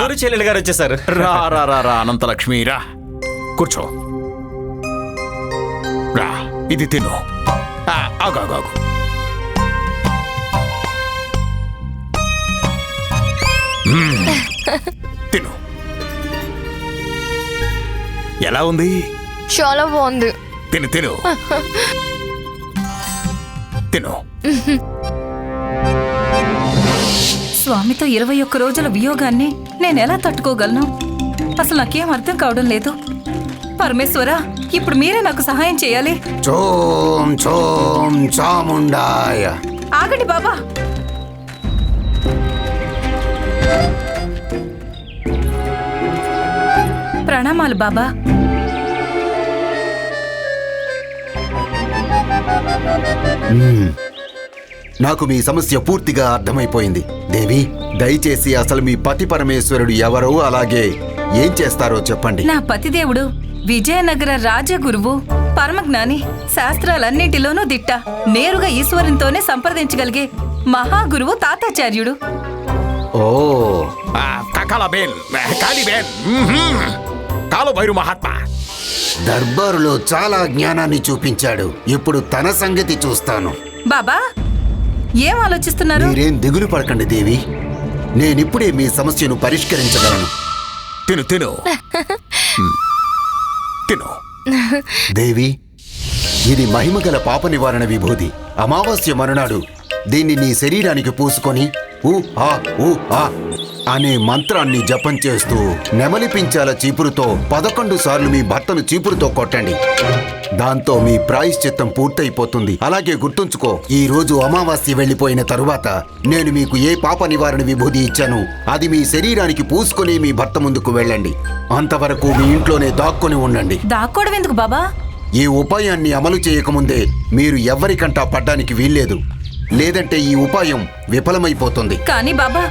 గురు చెల్లెలు గారు వచ్చేసారు. రా రా రా రా అనంతలక్ష్మి రా. కూర్చో. రా ఇది తిను. ఆ, ఆగు ఆగు ఆగు. మ్మ్. తిను. ఎలా ఉంది? చాలా బాగుంది. తిను తిను. తిను. స్వామితో ఇరవై ఒక్క రోజుల వియోగాన్ని నేను ఎలా తట్టుకోగలను? అసలు నాకేం అర్థం కావడం లేదు. పరమేశ్వర ఇప్పుడు మీరే నాకు సహాయం చేయాలి. చోం చోం చాముండాయ. ఆగండి బాబా. ప్రణామాలు బాబా. నాకు మీ సమస్య పూర్తిగా అర్థమైపోయింది. దేవి దయచేసి అసలు మీ పతి పరమేశ్వరుడు ఎవరో అలాగే ఏం చేస్తారో చెప్పండి. నా పతిదేవుడు విజయనగర రాజగురువు పరమజ్ఞాని శాస్త్రాలన్నింటిలోనూ దిట్ట. నేరుగా ఈశ్వరునితోనే సంప్రదించగలిగే మహాగురువు తాతాచార్యుడు. ఓ. మహాత్మా. దర్బారులో చాలా జ్ఞానాన్ని చూపించాడు. ఇప్పుడు తన సంగతి చూస్తాను. బాబా ఏం ఆలోచిస్తున్నారు? మీరేం దిగులు పడకండి దేవి. నేనిప్పుడే మీ సమస్యను పరిష్కరించగలను. తిను తిను. తిను. దేవి ఇది మహిమగల పాప నివారణ విభూది అమావాస్య మరునాడు దీన్ని నీ శరీరానికి పూసుకొని ఊ ఆ ఊ ఆ. అనే మంత్రాన్ని జపం చేస్తూ నెమలి పించాల చీపురుతో పదకొండు సార్లు మీ భర్తను చీపురుతో కొట్టండి. దాంతో మీ ప్రాయశ్చిత్తం పూర్తయిపోతుంది. అలాగే గుర్తుంచుకో ఈ రోజు అమావాస్య వెళ్ళిపోయిన తరువాత నేను మీకు ఏ పాప నివారణ విభూది ఇచ్చాను అది మీ శరీరానికి పూసుకొని మీ భర్త ముందుకు వెళ్ళండి. అంతవరకు మీ ఇంట్లోనే దాక్కొని ఉండండి. దాక్కోవడం ఎందుకు బాబా? ఈ ఉపాయాన్ని అమలు చేయకముందే మీరు ఎవ్వరికంటా పడ్డానికి వీల్లేదు. లేదంటే ఈ ఉపాయం విఫలమైపోతుంది. కానీ బాబా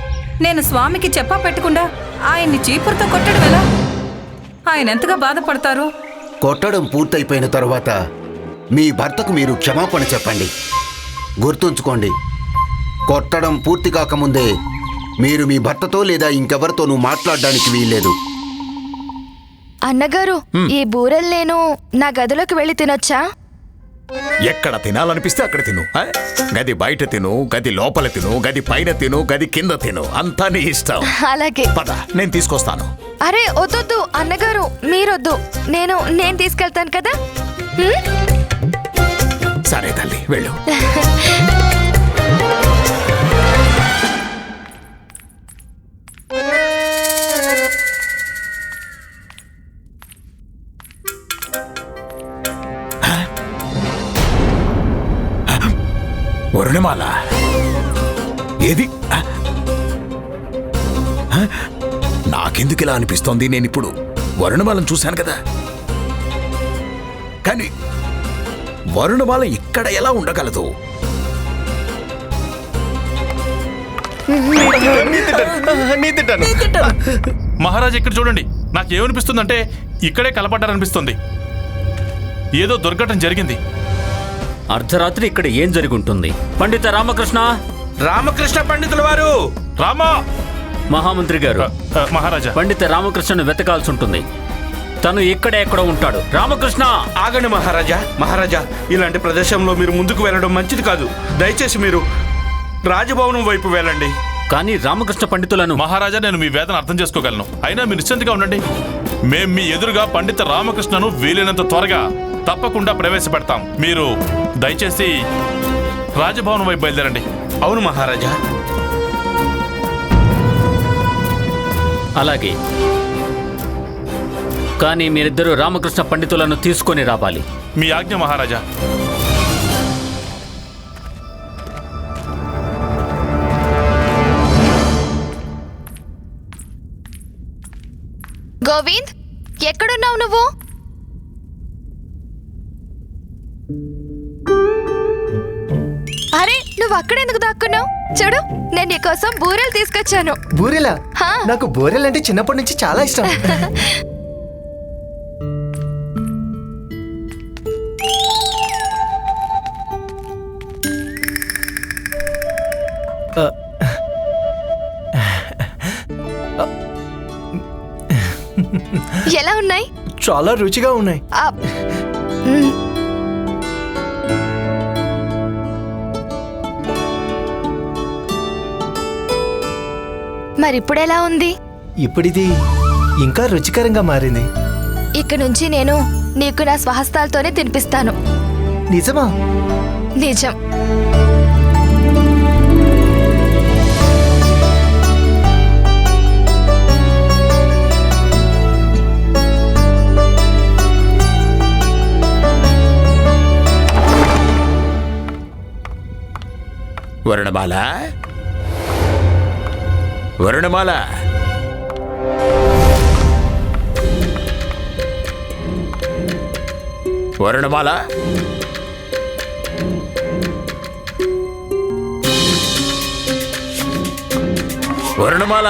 నేను స్వామికి చెప్పా పెట్టకుండా ఆయన్ని చీపురుతో కొట్టడం ఎలా? ఆయన ఎంతగా బాధపడతారు? కొట్టడం పూర్తయిపోయిన తరువాత మీ భర్తకు మీరు క్షమాపణ చెప్పండి. గుర్తుంచుకోండి కొట్టడం పూర్తి కాకముందే మీరు మీ భర్తతో లేదా ఇంకెవరితోనూ మాట్లాడడానికి వీల్లేదు. అన్నగారు ఈ బూరెలు నేను నా గదిలోకి వెళ్ళి తినొచ్చా? ఎక్కడ తినాలనిపిస్తే అక్కడ తిను? గది బయట తిను గది లోపల తిను గది పైన తిను గది కింద తిను. అంతా నీ ఇష్టం. అలాగే. పద నేను తీసుకొస్తాను. అరే వద్దొద్దు. అన్నగారు మీరొద్దు. నేను నేను తీసుకెళ్తాను కదా? సరే తల్లి వెళ్ళు. వరుణమాల ఏది? నాకెందుకు ఇలా అనిపిస్తోంది? నేను ఇప్పుడు వరుణమాలను చూశాను కదా. కానీ వరుణమాల ఇక్కడ ఎలా ఉండగలదు? మహారాజ్ ఇక్కడ చూడండి. నాకేమనిపిస్తుందంటే ఇక్కడే కలపడ్డారనిపిస్తుంది. ఏదో దుర్ఘటన జరిగింది. అర్ధరాత్రి ఇక్కడ ఏం జరిగి ఉంటుంది పండిత రామకృష్ణ? రామకృష్ణ పండితుల వారు! రామా! మహామంత్రి గారు మహారాజా. పండిత రామకృష్ణను వెతకాల్సి ఉంటుంది. తను ఇక్కడే ఎక్కడో ఉంటాడు. రామకృష్ణ! ఆగండి మహారాజా మహారాజా. ఇలాంటి ప్రదేశంలో మీరు ముందుకు వెళ్ళడం మంచిది కాదు. దయచేసి మీరు రాజభవనం వైపు వెళ్ళండి. కానీ రామకృష్ణ పండితులను మహారాజా నేను మీ వేదన అర్థం చేసుకోగలను. అయినా మీరు నిశ్చింతగా ఉండండి. మేం మీ ఎదురుగా పండిత రామకృష్ణను వీలైనంత త్వరగా తప్పకుండా ప్రవేశపెడతాం. మీరు దయచేసి రాజభవనం వైపు బయలుదేరండి. అవును మహారాజా. అలాగే. కానీ మీరిద్దరూ రామకృష్ణ పండితులను తీసుకొని రావాలి. మీ ఆజ్ఞ మహారాజా. నువ్వు అక్కడెందుకు దాక్కున్నావు? చూడు నేను నీ కోసం బూరెలు తీసుకొచ్చాను. బూరెలా? నాకు బూరెలు అంటే చిన్నప్పటి నుంచి చాలా ఇష్టం. ఎలా ఉన్నాయి? చాలా రుచిగా ఉన్నాయి. ఆ, మరిప్పుడు ఎలా ఉంది? ఇప్పుడిది ఇంకా రుచికరంగా మారింది. ఇక నుంచి నేను నీకు నా స్వహస్తాలతోనే తినిపిస్తాను. నిజమా? నిజం. వరుణమాల వరుణమాల. వరుణమాల. వరుణమాల.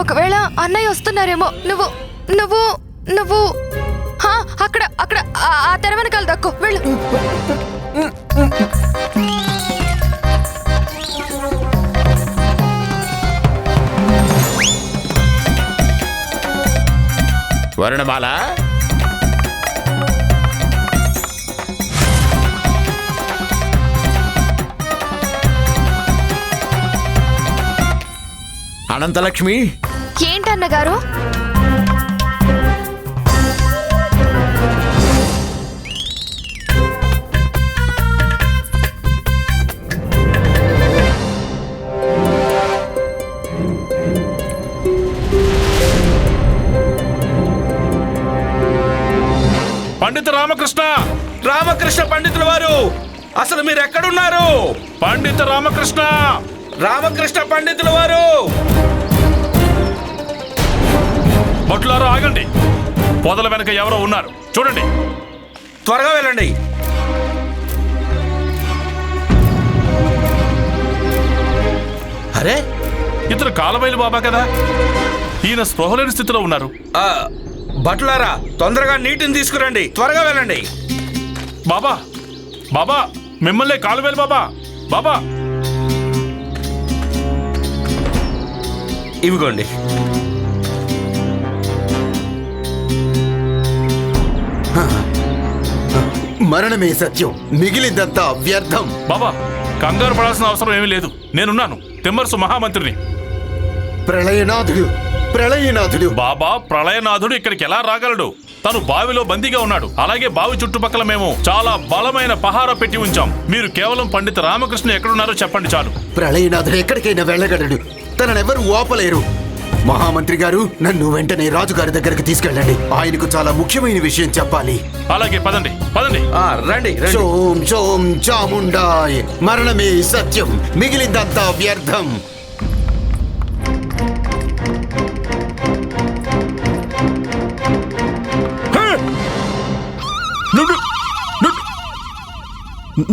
ఒకవేళ అన్నయ్య వస్తున్నారేమో నువ్వు నువ్వు నువ్వు హా, అక్కడ అక్కడ ఆ- ఆ తెర వెనకాల దక్కు వెళ్ళు. వరుణమాల? అనంతలక్ష్మి? ఏంటన్నగారు? పండిత రామకృష్ణ! రామకృష్ణ పండితుల వారు! అసలు మీరు ఎక్కడున్నారు పండిత రామకృష్ణ! రామకృష్ణ పండితుల వారు! భటులారా ఆగండి. పొదల వెనక ఎవరో ఉన్నారు. చూడండి. త్వరగా వెళ్ళండి. అరే! ఇతను కాలబైలు బాబా కదా? ఈయన స్పృహలేని స్థితిలో ఉన్నారు. ఆ, భటులారా తొందరగా నీటిని తీసుకురండి. త్వరగా వెళ్ళండి. బాబా బాబా మిమ్మల్ని కాలువేలు బాబా బాబా. ఇవిగోండి. మరణమే సత్యం. మిగిలిందంతా వ్యర్థం. బాబా కంగారు పడాల్సిన అవసరం ఏమీ లేదు. నేనున్నాను. తిమ్మరసు మహామంత్రిని. ప్రళయనాథుడు. ప్రళయనాథుడు. బాబా ప్రళయనాథుడు ఇక్కడికి ఎలా రాగలడు? తను బావిలో బందీగా ఉన్నాడు. అలాగే బావి చుట్టుపక్కల మేము చాలా బలమైన పహారా పెట్టి ఉంచాం. మీరు కేవలం పండిత రామకృష్ణ ఎక్కడున్నారో చెప్పండి చాలు. ప్రళయనాథుడు ఎక్కడికైనా వెళ్ళగలడు. తననెవరు ఓపలేరు మహామంత్రి గారు నన్ను వెంటనే రాజుగారి దగ్గరికి తీసుకెళ్ళండి. ఆయనకు చాలా ముఖ్యమైన విషయం చెప్పాలి. అలాగే పదండి పదండి. ఆ, రండి రండి. చోం చోం చాముండాయ్. మరణమే సత్యం. మిగిలిందంతా వ్యర్థం.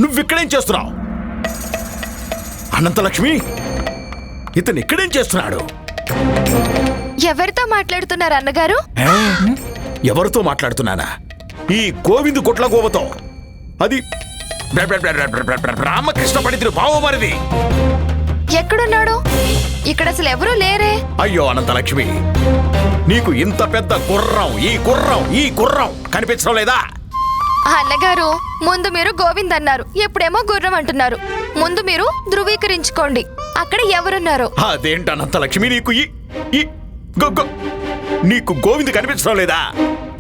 నువ్విక్కడేం చేస్తున్నావు? అనంతలక్ష్మి ఇతను ఇక్కడేం చేస్తున్నాడు? ఎవరితో మాట్లాడుతున్నారు అన్నగారు? ఎవరితో మాట్లాడుతున్నానా? ఈ గోవిందు కొట్ల గోవతో అది రామకృష్ణ పండితుడు బావమరిది ఎక్కడున్నాడు? ఇక్కడ అసలు ఎవరూ లేరే. అయ్యో అనంతలక్ష్మి నీకు ఇంత పెద్ద గుర్రం ఈ గుర్రం ఈ గుర్రం కనిపించడం లేదా? అన్నగారు ముందు మీరు గోవింద్ అన్నారు. ఇప్పుడేమో గుర్రం అంటున్నారు. ముందు మీరు ధృవీకరించుకోండి. అక్కడ ఎవరున్నారు? అదేంటి అనంతలక్ష్మి నీకు నీకు గోవింద్ కనిపించడం లేదా?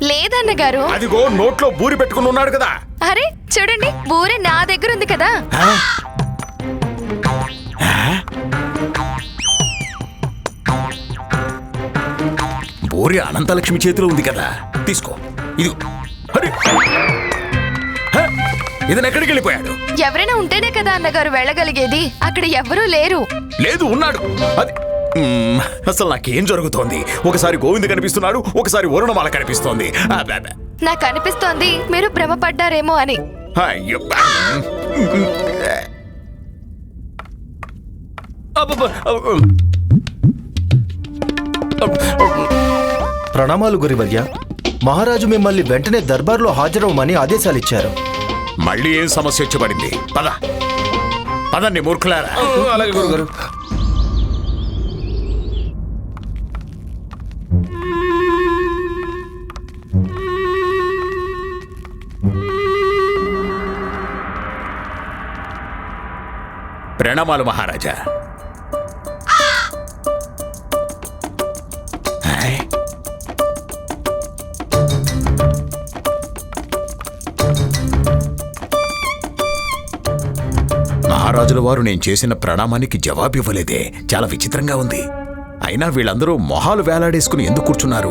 లేదన్నగారు. అదిగో నోట్లో బూరి పెట్టుకుని ఉన్నాడు కదా. అరే చూడండి బూరె నా దగ్గర ఉంది కదా? బూరి అనంతలక్ష్మి చేతిలో ఉంది కదా. తీసుకో. ఇది అరే? ఇతను ఎక్కడికి వెళ్ళిపోయాడు? ఎవరైనా ఉంటేనే కదా అన్నగారు వెళ్ళగలిగేది. అక్కడ ఎవరూ లేరు. లేదు ఉన్నాడు. అది మ్మ్, అసలు నాకేం జరుగుతోంది? ఒకసారి గోవింద్ కనిపిస్తున్నాడు ఒకసారి వరుణమాల కనిపిస్తోంది. నాకు అనిపిస్తోంది మీరు భ్రమపడ్డారేమో అని. అయ్యో. అబ్బబ్బ, అబ్బ. ప్రణామాలు గురివర్య మహారాజు మిమ్మల్ని వెంటనే దర్బార్లో హాజరవ్వమని ఆదేశాలిచ్చారు. మళ్ళీ ఏం సమస్య వచ్చి పడింది పద. పదండి మూర్ఖులారా. అలాగే గురుగారు మహారాజా. మహారాజుల వారు నేను చేసిన ప్రణామానికి జవాబు ఇవ్వలేదే చాలా విచిత్రంగా ఉంది. అయినా వీళ్ళందరూ మొహాలు వేలాడేసుకుని ఎందుకు కూర్చున్నారు?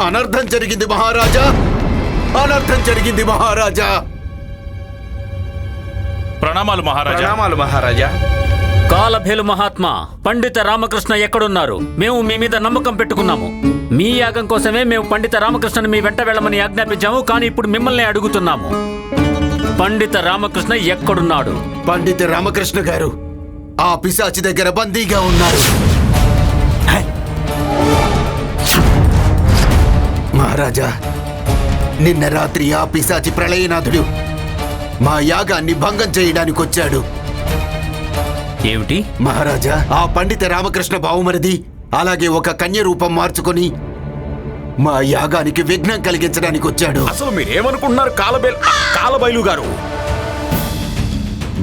అనర్థం జరిగింది మహారాజా. అనర్థం జరిగింది మహారాజా. ప్రణామాలు మహారాజా. ప్రణామాలు మహారాజా. కాలభేలు మహాత్మా పండిత రామకృష్ణ ఎక్కడున్నారు? మేము మీ మీద నమ్మకం పెట్టుకున్నాము. మీ యాగం కోసమే మేము పండిత రామకృష్ణను మీ వెంట వెళ్ళమని ఆజ్ఞాపించాము కానీ ఇప్పుడు మిమ్మల్ని అడుగుతున్నాము. పండిత రామకృష్ణ ఎక్కడున్నాడు? పండిత రామకృష్ణ గారు ఆ పిశాచి దగ్గర బందీగా ఉన్నారు. మహారాజా నిన్న రాత్రి ఆ పిశాచి ప్రళయనాథుడు మా యాగాన్ని భంగం చేయడానికి వచ్చాడు. ఏమిటి? మహారాజా ఆ పండిత రామకృష్ణ బావుమరిది అలాగే ఒక కన్య రూపం మార్చుకొని మా యాగానికి విఘ్నం కలిగించడానికి వచ్చాడు. అసలు మీరేమనుకుంటున్నారు కాలబేల్ కాలబైలు గారు?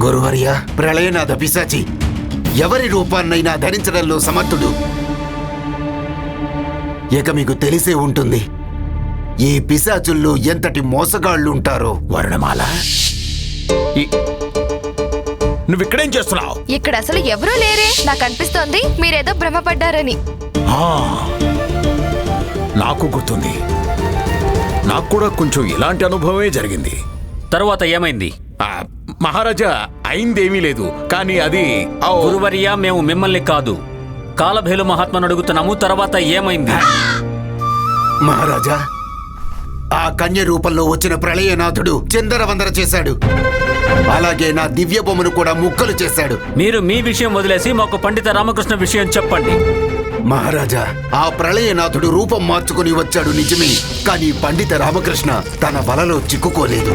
గురువర్య ప్రళయనాథ పిశాచి ఎవరి రూపాన్నైనా ధరించడంలో సమర్థుడు? ఇక మీకు తెలిసే ఉంటుంది ఈ పిశాచుల్లో ఎంతటి మోసగాళ్ళు ఉంటారో వర్ణమాల? నువ్వు ఇక్కడేం చేస్తున్నావు? ఇక్కడ అసలు ఎవరూ లేరే. నాకు అనిపిస్తోంది మీరేదో భ్రమపడ్డారని. ఆ, నాకు గుర్తుంది. నాకు కూడా కొంచెం ఇలాంటి అనుభవమే జరిగింది. తరువాత ఏమైంది? ఆ, మహారాజా అయిందేమీ లేదు. కానీ అది ఆ, గురువర్య మేము మిమ్మల్ని కాదు. కాలభేలు మహాత్మను అడుగుతున్నాము తర్వాత ఏమైంది? మహారాజా ఆ కన్య రూపంలో వచ్చిన ప్రళయనాథుడు చిందరవందర చేశాడు. అలాగే నా దివ్య బొమ్మను కూడా ముక్కలు చేశాడు. మీరు మీ విషయం వదిలేసి మాకు పండిత రామకృష్ణ విషయం చెప్పండి. మహారాజా ఆ ప్రళయనాథుడు రూపం మార్చుకుని వచ్చాడు నిజమే కానీ పండిత రామకృష్ణ తన వలలో చిక్కుకోలేదు.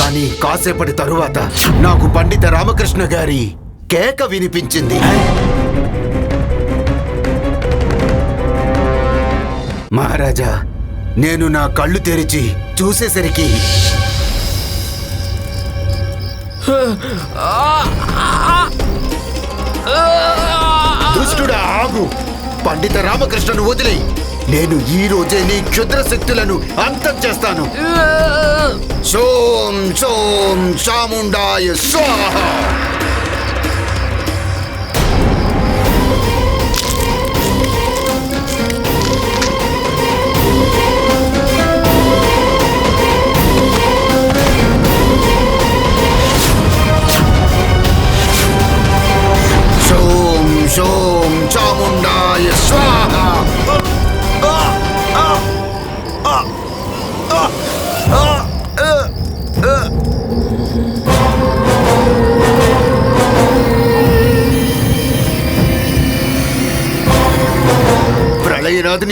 కానీ కాసేపటి తరువాత నాకు పండిత రామకృష్ణ గారి కేక వినిపించింది. మహారాజా నేను నా కళ్ళు తెరిచి చూసేసరికి దుష్టుడా ఆగు. పండిత రామకృష్ణను వదిలే నేను ఈ రోజే నీ క్షుద్ర శక్తులను అంతం చేస్తాను. సోం సోం చాముండాయ స్వాహ.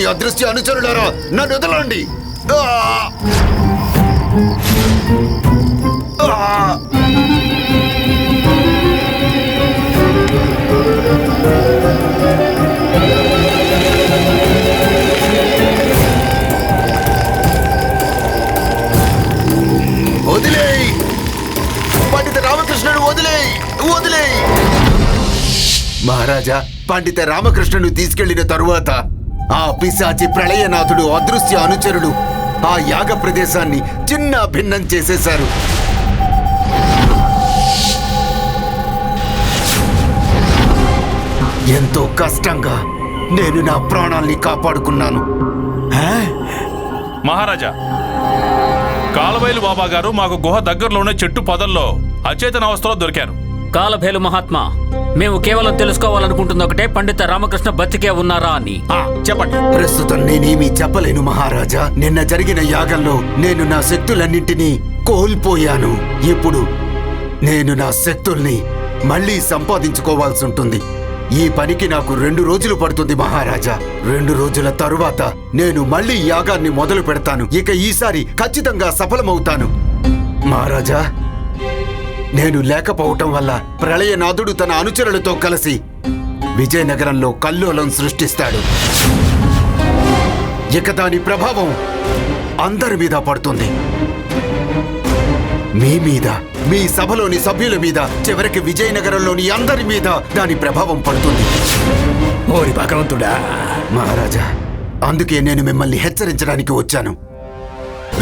అదృశ్య అనుచరులారా నన్ను వదలండి. ఆ! వదిలేయ్! పండిత రామకృష్ణుడు వదిలేయ్! వదిలేయ్! మహారాజా పండిత రామకృష్ణుడు తీసుకెళ్ళిన తరువాత ఆ పిశాచి ప్రళయనాథుడు అదృశ్య అనుచరుడు ఆ యాగ ప్రదేశాన్ని చిన్న భిన్నం చేసేశారు. ఎంతో కష్టంగా నేను నా ప్రాణాల్ని కాపాడుకున్నాను. మహారాజా కాలబైలు బాబా గారు మాకు గుహ దగ్గరలోనే చెట్టు పొదల్లో అచేతన అవస్థలో దొరికారు. కాలభేలు మహాత్మా మేము కేవలం తెలుసుకోవాలనుకుంటుంది ఒకటే పండిత రామకృష్ణ బతికే ఉన్నారా అని. ఆ, చెప్పండి. ప్రస్తుతం నేనేమీ చెప్పలేను మహారాజా. నిన్న జరిగిన యాగంలో నేను నా శక్తులన్నింటినీ కోల్పోయాను. ఇప్పుడు నేను నా శక్తుల్ని మళ్ళీ సంపాదించుకోవాల్సి ఉంటుంది. ఈ పనికి నాకు రెండు రోజులు పడుతుంది మహారాజా. రెండు రోజుల తరువాత నేను మళ్ళీ యాగాన్ని మొదలు పెడతాను. ఇక ఈసారి ఖచ్చితంగా సఫలమవుతాను. మహారాజా నేను లేకపోవటం వల్ల ప్రళయనాథుడు తన అనుచరులతో కలిసి విజయనగరంలో కల్లోలం సృష్టిస్తాడు. ఇక దాని ప్రభావం అందరి మీద పడుతుంది. మీ మీద మీ సభలోని సభ్యుల మీద చివరికి విజయనగరంలోని అందరి మీద దాని ప్రభావం పడుతుంది. ఓరి భగవంతుడా! మహారాజా అందుకే నేను మిమ్మల్ని హెచ్చరించడానికి వచ్చాను.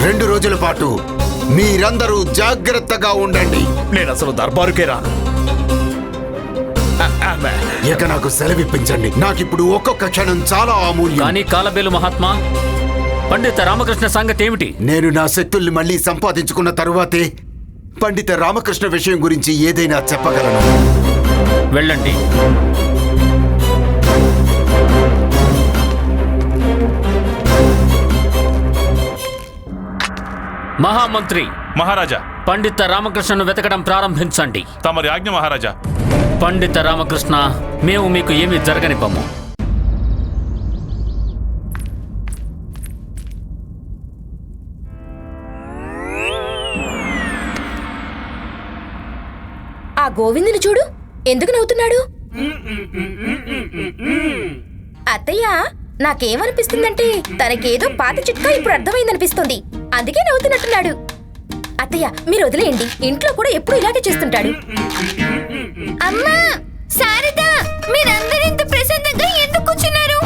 రెండు రోజుల పాటు మీరందరూ జాగ్రత్తగా ఉండండి. నేను అసలు దర్బారుకే రాను. ఇక నాకు సెలవిప్పించండి. నాకిప్పుడు ఒక్కొక్క క్షణం చాలా అమూల్యం. కానీ కాలబేలు మహాత్మా పండిత రామకృష్ణ సంగతి ఏమిటి? నేను నా శక్తుల్ని మళ్ళీ సంపాదించుకున్న తరువాతే పండిత రామకృష్ణ విషయం గురించి ఏదైనా చెప్పగలను. వెళ్ళండి. మహామంత్రి. మహారాజా. పండిత రామకృష్ణను వెతకడం ప్రారంభించండి. తమరి ఆజ్ఞ మహారాజా. పండిత రామకృష్ణ మేము మీకు ఏమీ జరగనివ్వము. ఆ గోవిందుని చూడు ఎందుకు నవ్వుతున్నాడు? అత్తయ్య నాకేమనిపిస్తుందంటే తనకేదో పాత చిట్కా ఇప్పుడు అర్థమైందనిపిస్తుంది. అందుకే నవ్వుతున్నట్టున్నాడు. అత్తయ్య మీరు వదిలేయండి. ఇంట్లో కూడా ఎప్పుడు ఇలాగే చేస్తుంటాడు. అమ్మా శారద మీరందరూ ఇంత ప్రశాంతంగా ఎందుకు కూర్చున్నారు?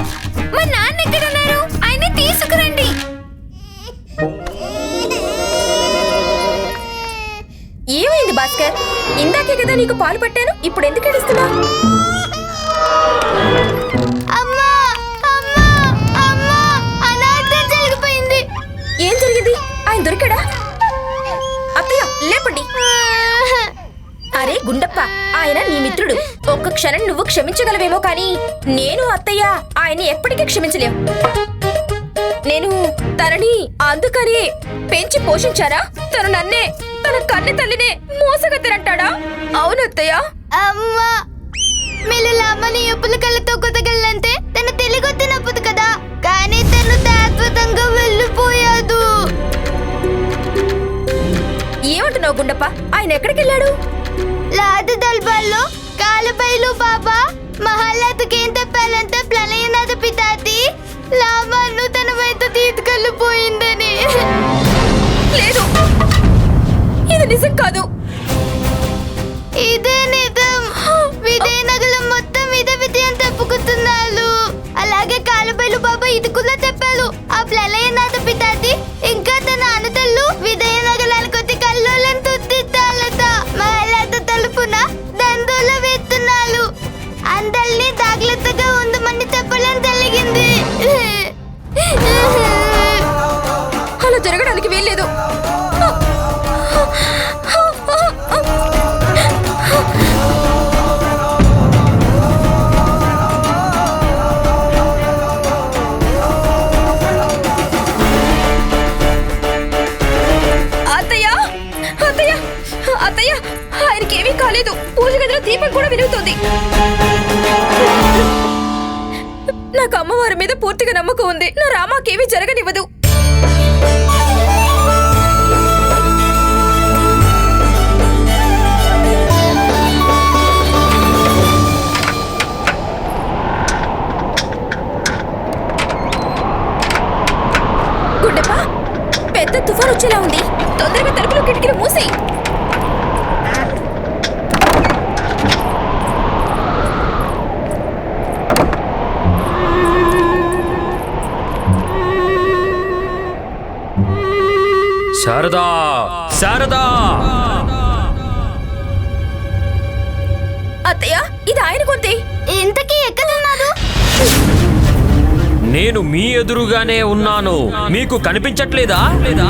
మా నాన్న ఎక్కడ ఉన్నారు ఆయన తీసుకురండి. ఏమైంది భాస్కర్? ఇందాకే కదా నీకు పాలు పట్టాను ఇప్పుడు ఎందుకు ఏడుస్తున్నా లేపండి. అరే గుండప్ప ఆయన నీ మిత్రుడు. ఒక్క క్షణం నువ్వు క్షమించగలవేమో కానీ నేను అత్తయ్య ఆయన్ని ఎప్పటికీ క్షమించలేం. నేను తనని అందుకని పెంచి పోషించారా తను నన్నే తన కన్నె తల్లినే మోసగత్తరంటాడా అవును అత్తయ్య. అమ్మా మీరు అమ్మని ఎప్పుల కళ్ళతో కొత్తగలంటే తన తెలిగొత్తినప్పుడు కదా. కానీ తను శాశ్వతంగా వెళ్ళిపోయాదు ఏమంటున్నావు గుండప్ప? ఆయన ఎక్కడికి వెళ్ళాడు లాదు దల్బాల్లో కాలబైలు బాబా మహాలతకి ఏం చెప్పాలంటే గుండెప్ప పెద్ద తుఫాన్ వచ్చేలా ఉంది. తొందరగా తలుపులు కిటికీలు మూసి శారదా! శారదా! అత్తయ్య ఇది ఆయన కొంతే నేను మీ ఎదురుగానే ఉన్నాను. మీకు కనిపించట్లేదా? లేదా?